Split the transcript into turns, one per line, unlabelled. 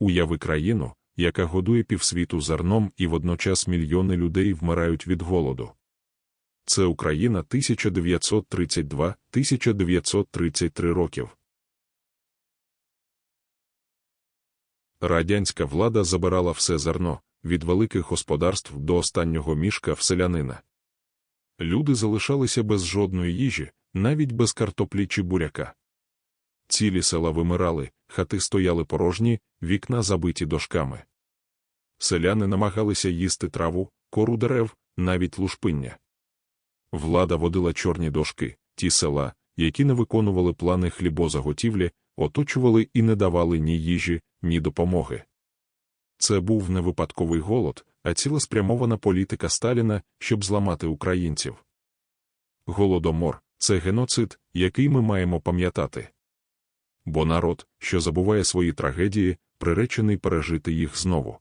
Уяви країну, яка годує півсвіту зерном і водночас мільйони людей вмирають від голоду. Це Україна 1932-1933 років. Радянська влада забирала все зерно від великих господарств до останнього мішка в селянина. Люди залишалися без жодної їжі, навіть без картоплі чи буряка. Цілі села вимирали, хати стояли порожні, вікна забиті дошками. Селяни намагалися їсти траву, кору дерев, навіть лушпиння. Влада водила чорні дошки, ті села, які не виконували плани хлібозаготівлі, оточували і не давали ні їжі, ні допомоги. Це був не випадковий голод, а цілеспрямована політика Сталіна, щоб зламати українців. Голодомор це геноцид, який ми маємо пам'ятати. Бо народ, що забуває свої трагедії, приречений пережити їх знову.